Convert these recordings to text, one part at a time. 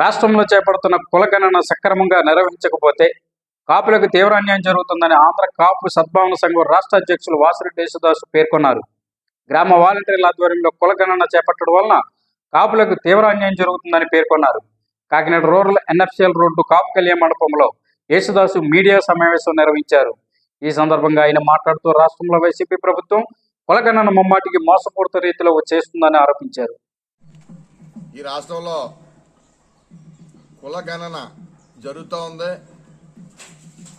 రాష్ట్రంలో చేపడుతున్న కులగణన సక్రమంగా నిర్వహించకపోతే కాపులకు తీవ్ర అన్యాయం జరుగుతుందని ఆంధ్ర కాపు సద్భావన సంఘం రాష్ట్ర అధ్యక్షులు వాసిరెడ్డి యేసుదాసు పేర్కొన్నారు. గ్రామ వాలంటీర్ల ఆధ్వర్యంలో కులగణన చేపట్టడం వలన కాపులకు తీవ్ర అన్యాయం జరుగుతుందని పేర్కొన్నారు. కాకినాడ రూరల్ ఎన్ఎఫ్సిఎల్ రోడ్డు కాపు కళ్యాణ మండపంలో యేసుదాసు మీడియా సమావేశం నిర్వహించారు. ఈ సందర్భంగా ఆయన మాట్లాడుతూ రాష్ట్రంలో వైసీపీ ప్రభుత్వం కులగణన ముమ్మాటికి మోసపూరిత రీతిలో చేస్తుందని ఆరోపించారు. ఈ రాష్ట్రంలో కులగణన జరుగుతూ ఉంది.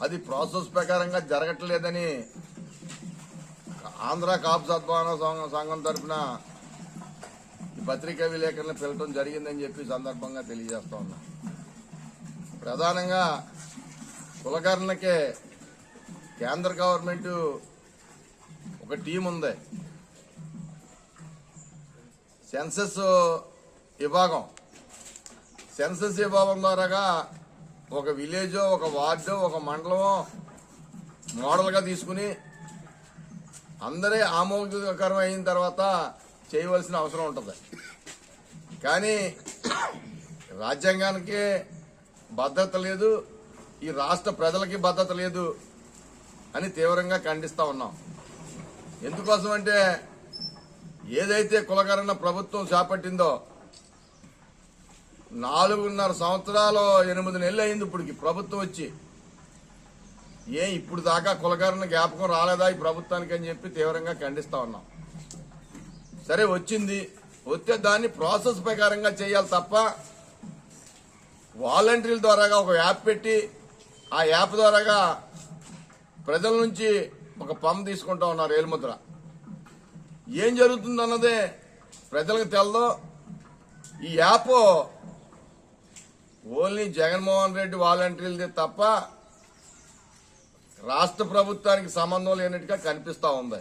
అది ప్రాసెస్ ప్రకారంగా జరగట్లేదని ఆంధ్ర కాపు సద్భావన సంఘం సంఘం తరఫున ఈ పత్రికా విలేకరులను పిలవటం జరిగిందని చెప్పి సందర్భంగా తెలియజేస్తా ఉన్నా. ప్రధానంగా కులగణనకే కేంద్ర గవర్నమెంట్ ఒక టీం ఉంది. సెన్సెస్ విభాగం సెన్సస్ విభాగం ద్వారాగా ఒక విలేజ్ ఒక వార్డు ఒక మండలమో మోడల్గా తీసుకుని అందరే ఆమోదకరం అయిన తర్వాత చేయవలసిన అవసరం ఉంటుంది. కానీ రాజ్యాంగానికి భద్రత లేదు ఈ రాష్ట్ర ప్రజలకి భద్రత లేదు అని తీవ్రంగా ఖండిస్తూ ఉన్నాం. ఎందుకోసం అంటే ఏదైతే కులకరణ ప్రభుత్వం చేపట్టిందో నాలుగున్నర సంవత్సరాలు ఎనిమిది నెలలు అయింది ఇప్పటికి ప్రభుత్వం వచ్చి. ఏ ఇప్పుడు దాకా కులకరణ జ్ఞాపకం రాలేదా ఈ ప్రభుత్వానికి అని చెప్పి తీవ్రంగా ఖండిస్తా ఉన్నాం. సరే వచ్చింది. వస్తే దాన్ని ప్రాసెస్ ప్రకారంగా చేయాలి తప్ప వాలంటీర్ల ద్వారాగా ఒక యాప్ పెట్టి ఆ యాప్ ద్వారాగా ప్రజల నుంచి ఒక పమ్ తీసుకుంటా ఉన్నారు ఏలుముద్ర. ఏం జరుగుతుంది అన్నదే ప్రజలకు తెలదు. ఈ యాప్ ఓన్లీ జగన్మోహన్ రెడ్డి వాలంటీర్లదే తప్ప రాష్ట్ర ప్రభుత్వానికి సంబంధం లేనట్టుగా కనిపిస్తూ ఉంది.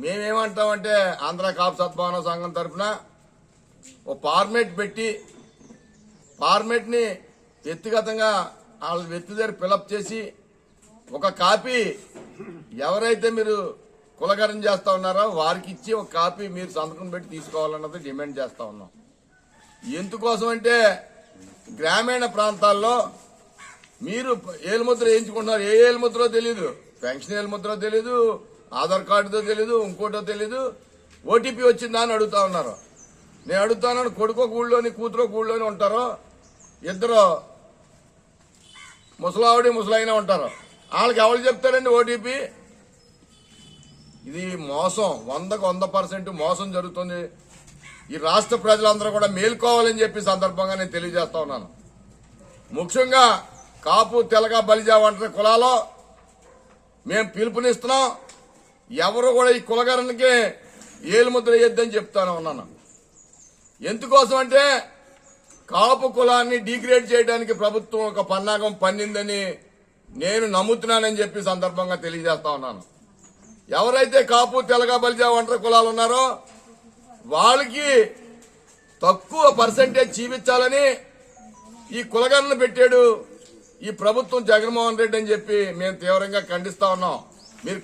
మేమేమంటామంటే ఆంధ్ర కాపు సద్భావన సంఘం తరఫున ఓ ఫార్మేట్ పెట్టి ఫార్మేట్ని వ్యక్తిగతంగా వాళ్ళ వ్యక్తి దగ్గర ఫిలప్ చేసి ఒక కాపీ ఎవరైతే మీరు కులగరం చేస్తూ ఉన్నారో వారికి ఇచ్చి ఒక కాపీ మీరు సంతకం పెట్టి తీసుకోవాలన్నది డిమాండ్ చేస్తూ ఉన్నాం. ఎందుకోసం అంటే గ్రామీణ ప్రాంతాల్లో మీరు ఏలుముద్ర వేయించుకుంటున్నారు ఏ ఏలుముద్రో తెలియదు పెన్షన్ ఏలుముద్రో తెలియదు ఆధార్ కార్డుతో తెలియదు ఇంకోటో తెలియదు ఓటీపీ వచ్చిందా అని అడుగుతా ఉన్నారు. నేను అడుగుతాను కొడుకో గూళ్ళోని కూతురో గూళ్ళోని ఉంటారో? ఇద్దరు ముసలావిడి ముసలైన ఉంటారు. వాళ్ళకి ఎవరు చెప్తారండి ఓటీపీ ఇది మోసం వందకు వంద పర్సెంట్ మోసం జరుగుతుంది. ఈ రాష్ట్ర ప్రజలందరూ కూడా మేల్కోవాలని చెప్పి సందర్భంగా నేను తెలియజేస్తా ఉన్నాను. ముఖ్యంగా కాపు తెలగ బలిజా వంటి కులాలో మేము పిలుపునిస్తున్నాం. ఎవరు కూడా ఈ కులగరణకి ఏలుముద్ర వేయొద్దని చెప్తాను ఉన్నాను. ఎందుకోసం అంటే కాపు కులాన్ని డిగ్రేడ్ చేయడానికి ప్రభుత్వం ఒక పన్నాగం పన్నిందని నేను నమ్ముతున్నానని చెప్పి సందర్భంగా తెలియజేస్తా ఉన్నాను. ఎవరైతే కాపు తెలగ బలిజా ఒంటరి కులాలు ఉన్నారో వాళ్ళకి తక్కువ పర్సంటేజ్ చూపించాలని ఈ కులగణన పెట్టాడు ఈ ప్రభుత్వం జగన్మోహన్ రెడ్డి అని చెప్పి మేము తీవ్రంగా ఖండిస్తా ఉన్నాం. మీరు